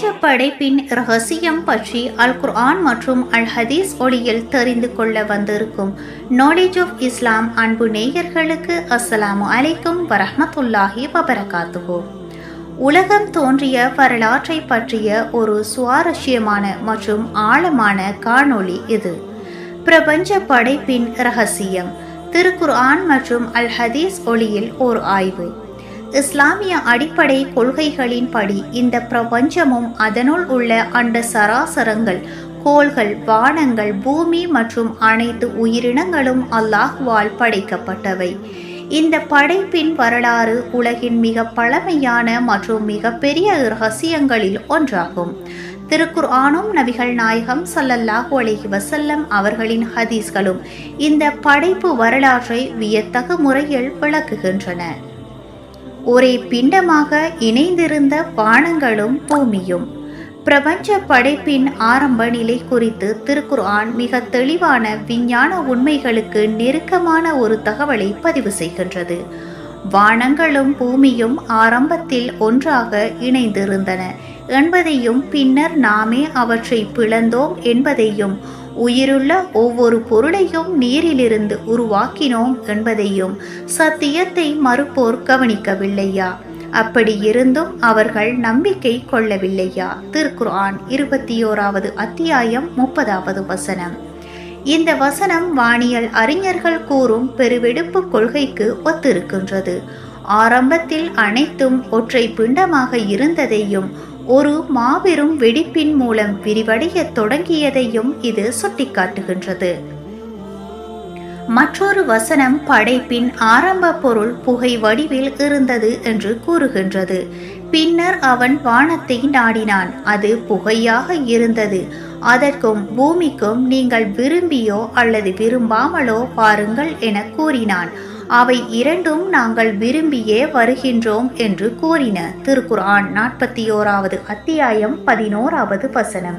பிரபஞ்ச படைப்பின் ரகசியம் பற்றி அல் குர்ஆன் மற்றும் அல் ஹதீஸ் ஒளியில் தெரிந்து கொள்ள வந்திருக்கும் நாலேஜ் ஆஃப் இஸ்லாம் அன்பு நேயர்களுக்கு அஸ்ஸலாமு அலைக்கும் வரஹ்மத்துல்லாஹி வபரகாத்துஹு. உலகம் தோன்றிய வரலாற்றை பற்றிய ஒரு சுவாரஸ்யமான மற்றும் ஆழமான காணொளி இது. பிரபஞ்ச படைப்பின் ரகசியம் திருக்குர்ஆன் மற்றும் அல் ஹதீஸ் ஒளியில் ஓர் ஆய்வு. இஸ்லாமிய அடிப்படை கொள்கைகளின்படி இந்த பிரபஞ்சமும் அதனுள் உள்ள அண்ட சராசரங்கள் கோள்கள் வானங்கள் பூமி மற்றும் அனைத்து உயிரினங்களும் அல்லாஹ்வால் படைக்கப்பட்டவை. இந்த படைப்பின் வரலாறு உலகின் மிக பழமையான மற்றும் மிகப்பெரிய ரகசியங்களில் ஒன்றாகும். திருக்குர் ஆனும் நபிகள் நாயகம் சல்லல்லாஹு அலஹி வசல்லம் அவர்களின் ஹதீஸ்களும் இந்த படைப்பு வரலாற்றை வியத்தகு முறையில் விளக்குகின்றன. ஒரே பிண்டமாக இணைந்திருந்த வானங்களும் பூமியும். பிரபஞ்ச படைப்பின் ஆரம்ப நிலை குறித்து திருக்குர்ஆன் மிக தெளிவான விஞ்ஞான உண்மைகளுக்கு நெருக்கமான ஒரு தகவலை பதிவு செய்கின்றது. வானங்களும் பூமியும் ஆரம்பத்தில் ஒன்றாக இணைந்திருந்தன. என்பதையும் பின்னர் நாமே அவற்றை பிளந்தோம் என்பதையும் உயிருள்ள ஒவ்வொரு பொருளையும் நீரிலிருந்து உருவாக்கினோம் என்பதையும் சத்தியத்தை மறுப்போர் கவனிக்கவில்லையா? அப்படி இருந்தும் அவர்கள் நம்பிக்கை கொள்ளவில்லையா? திருக்குர்ஆன் இருபத்தி ஓராவது அத்தியாயம் முப்பதாவது வசனம். இந்த வசனம் வானியல் அறிஞர்கள் கூறும் பெருவெடுப்பு கொள்கைக்கு ஒத்திருக்கின்றது. ஆரம்பத்தில் அனைத்தும் ஒற்றை பிண்டமாக இருந்ததையும் ஒரு மாபெரும் வெடிப்பின் மூலம் விரிவடைய தொடங்கியதையும் இது சுட்டிக்காட்டுகின்றது. மற்றொரு வசனம் படைப்பின் ஆரம்ப பொருள் புகை வடிவில் இருந்தது என்று கூறுகின்றது. பின்னர் அவன் வானத்தை நாடினான். அது புகையாக இருந்தது. அதற்கும் பூமிக்கும் நீங்கள் விரும்பியோ அல்லது விரும்பாமலோ பாருங்கள் என கூறினான். அவை இரண்டும் நாங்கள் விரும்பியே வருகின்றோம் என்று கூறின. திருக்குர்ஆன் நாற்பத்தி ஓராவது அத்தியாயம் பதினோராவது வசனம்.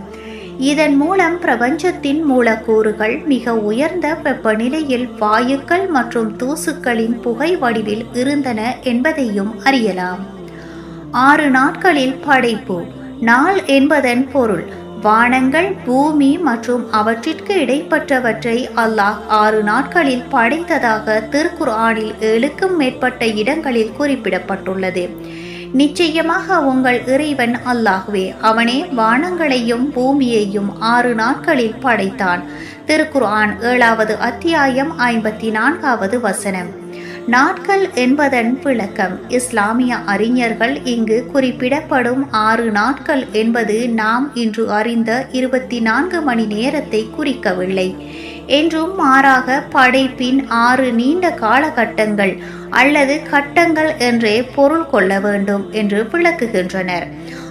இதன் மூலம் பிரபஞ்சத்தின் மூலக்கூறுகள் மிக உயர்ந்த வெப்பநிலையில் வாயுக்கள் மற்றும் தூசுக்களின் புகை வடிவில் இருந்தன என்பதையும் அறியலாம். ஆறு நாட்களில் படைப்பு. நாள் என்பதன் பொருள். வானங்கள் பூமி மற்றும் அவற்றிற்கு இடைப்பட்டவற்றை அல்லாஹ் ஆறு நாட்களில் படைத்ததாக திருக்குர்ஆனில் ஏழுக்கும் மேற்பட்ட இடங்களில் குறிப்பிடப்பட்டுள்ளது. நிச்சயமாக உங்கள் இறைவன் அல்லாஹ்வே அவனே வானங்களையும் பூமியையும் ஆறு நாட்களில் படைத்தான். திருக்குர்ஆன் ஏழாவது அத்தியாயம் ஐம்பத்தி நான்காவது வசனம். நாட்கள் என்பதன் விளக்கம் இஸ்லாமிய அறிஞர்கள் இங்கு குறிப்பிடப்படும் ஆறு நாட்கள் என்பது நாம் இன்று அறிந்த இருபத்தி நான்கு மணி நேரத்தை குறிக்கவில்லை. என்றும் மாறாக படைப்பின் ஆறு நீண்ட காலகட்டங்கள் அல்லது கட்டங்கள் என்றே பொருள் கொள்ள வேண்டும் என்று விளக்குகின்றனர்.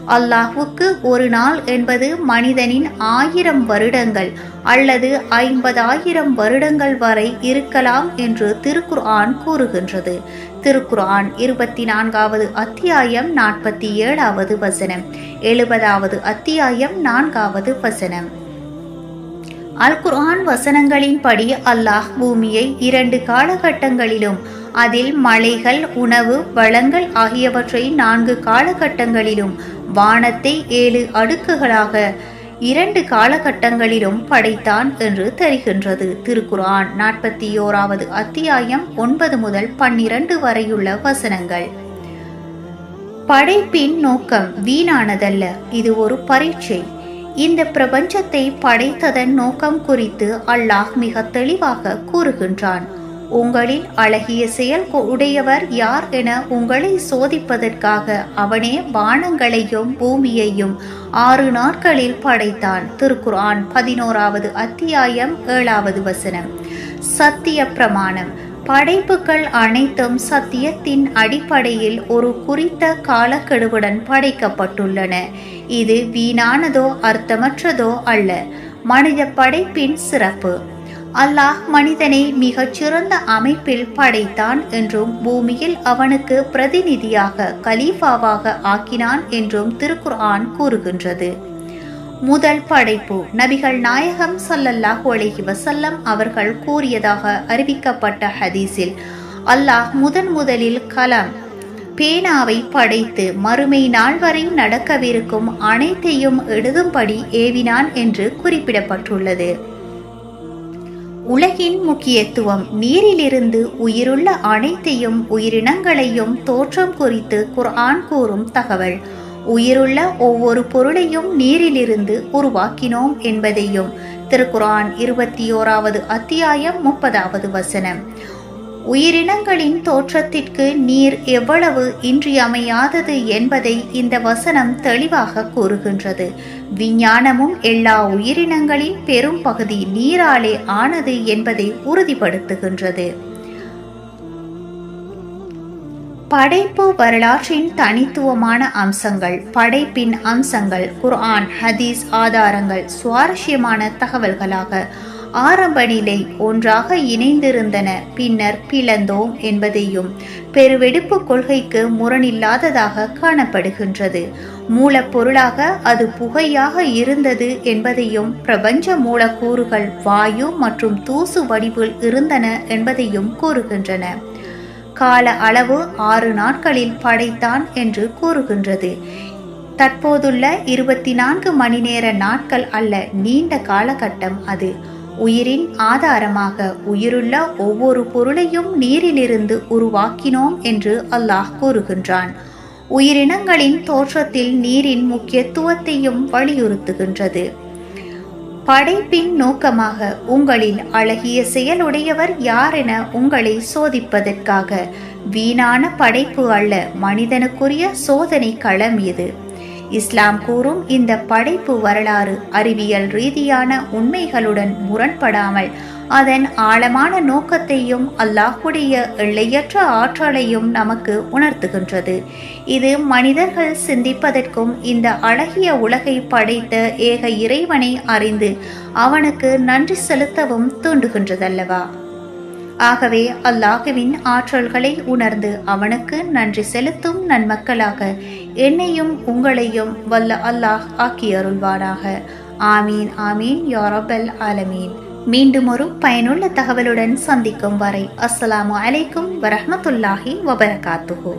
அல்லாஹுக்கு ஒரு நாள் என்பது மனிதனின் ஆயிரம் வருடங்கள் அல்லது ஐம்பதாயிரம் வருடங்கள் வரை இருக்கலாம் என்று திருக்குர்ஆன் கூறுகின்றது. திருக்குர்ஆன் இருபத்தி நான்காவது அத்தியாயம் நாற்பத்தி ஏழாவது வசனம். எழுபதாவது அத்தியாயம் நான்காவது வசனம். அல் குர்ஆன் வசனங்களின்படி அல்லாஹ் பூமியை இரண்டு காலகட்டங்களிலும் அதில் மலைகள் உணவு வளங்கள் ஆகியவற்றை நான்கு காலகட்டங்களிலும் வானத்தை ஏழு அடுக்குகளாக இரண்டு காலகட்டங்களிலும் படைத்தான் என்று தெரிகின்றது. திருக்குர்ஆன் நாற்பத்தி ஓராவது அத்தியாயம் ஒன்பது முதல் பன்னிரண்டு வரையுள்ள வசனங்கள். படைப்பின் நோக்கம் வீணானதல்ல இது ஒரு பரீட்சை. இந்த பிரபஞ்சத்தை படைத்ததன் நோக்கம் குறித்து அல்லாஹ் மிக தெளிவாக கூறுகின்றான். உங்களில் அழகிய செயல் உடையவர் யார் என உங்களை சோதிப்பதற்காக அவனே வானங்களையும் பூமியையும் ஆறு நாட்களில் படைத்தான். திருக்குர்ஆன் பதினோராவது அத்தியாயம் ஏழாவது வசனம். சத்திய பிரமாணம். படைப்புகள் அனைத்தும் சத்தியத்தின் அடிப்படையில் ஒரு குறித்த காலக்கெடுவுடன் படைக்கப்பட்டுள்ளன. இது வீணானதோ அர்த்தமற்றதோ அல்ல. மனித படைப்பின் சிறப்பு. அல்லாஹ் மனிதனை மிகச்சிறந்த அமைப்பில் படைத்தான் என்றும் பூமியில் அவனுக்கு பிரதிநிதியாக கலீஃபாவாக ஆக்கினான் என்றும் திருக்குர்ஆன் கூறுகின்றது. முதல் படைப்பு நபிகள் நாயகம் சல்லல்லாஹ் ஒலகி வசல்லம் அவர்கள் கூறியதாக அறிவிக்கப்பட்ட ஹதீஸில் அல்லாஹ் முதன் முதலில் கலாம் பேனாவை படைத்து மறுமை நாள் வரை நடக்கவிருக்கும் அனைத்தையும் எழுதும்படி ஏவினான் என்று குறிப்பிடப்பட்டுள்ளது. உலகின் முக்கியத்துவம் நீரிலிருந்து உயிருள்ள அனைத்தையும் உயிரினங்களையும் தோற்றம் குறித்து குர்ஆன் கூறும் தகவல். உயிருள்ள ஒவ்வொரு பொருளையும் நீரிலிருந்து உருவாக்கினோம் என்பதையும் திருக்குர்ஆன் இருபத்தி ஓராவது அத்தியாயம் முப்பதாவது வசனம். உயிரினங்களின் தோற்றத்திற்கு நீர் எவ்வளவு இன்றியமையாதது என்பதை இந்த வசனம் தெளிவாக கூறுகின்றது. விஞ்ஞானமும் எல்லா உயிரினங்களின் பெரும் பகுதி நீராலே ஆனது என்பதை உறுதிப்படுத்துகின்றது. படைப்பு வரலாற்றின் தனித்துவமான அம்சங்கள் படைப்பின் அம்சங்கள் குர்ஆன் ஹதீஸ் ஆதாரங்கள் சுவாரஸ்யமான தகவல்களாக ஆரம்ப நிலை ஒன்றாக இணைந்திருந்தன. பின்னர் பிளந்தோம் என்பதையும் பெருவெடுப்பு கொள்கைக்கு முரணில்லாததாக காணப்படுகின்றது. மூலப்பொருளாக அது புகையாக இருந்தது என்பதையும் பிரபஞ்ச மூலக்கூறுகள் வாயு மற்றும் தூசு வடிவில் இருந்தன என்பதையும் கூறுகின்றன. கால அளவு ஆறு நாட்களில் படைத்தான் என்று கூறுகின்றது. தற்போதுள்ள இருபத்தி நான்கு மணி நேர நாட்கள் அல்ல நீண்ட காலகட்டம் அது. உயிரின் ஆதாரமாக உயிருள்ள ஒவ்வொரு பொருளையும் நீரிலிருந்து உருவாக்கினோம் என்று அல்லாஹ் கூறுகின்றான். உயிரினங்களின் தோற்றத்தில் நீரின் முக்கியத்துவத்தையும் வலியுறுத்துகின்றது. படைப்பின் நோக்கமாக உங்களில் அழகிய செயலுடையவர் யாரென உங்களை சோதிப்பதற்காக வீணான படைப்பு அல்ல மனிதனுக்குரிய சோதனை களம் இது. இஸ்லாம் கூறும் இந்த படைப்பு வரலாறு அறிவியல் ரீதியான உண்மைகளுடன் முரண்படாமல் அதன் ஆழமான நோக்கத்தையும் அல்லாஹுடைய எல்லையற்ற ஆற்றலையும் நமக்கு உணர்த்துகின்றது. இது மனிதர்கள் சிந்திப்பதற்கும் இந்த அழகிய உலகை படைத்த ஏக இறைவனை அறிந்து அவனுக்கு நன்றி செலுத்தவும் தூண்டுகின்றதல்லவா? ஆகவே அல்லாஹுவின் ஆற்றல்களை உணர்ந்து அவனுக்கு நன்றி செலுத்தும் நன்மக்களாக என்னையும் உங்களையும் வல்ல அல்லாஹ் ஆக்கி அருள்வானாக ஆமீன் ஆமீன் யாரபல் ஆலமீன். மீண்டும் ஒரு பயனுள்ள தகவலுடன் சந்திக்கும் வரை அஸ்ஸலாமு அலைக்கும் வரஹமத்துல்லாஹி வபரகாத்துஹு.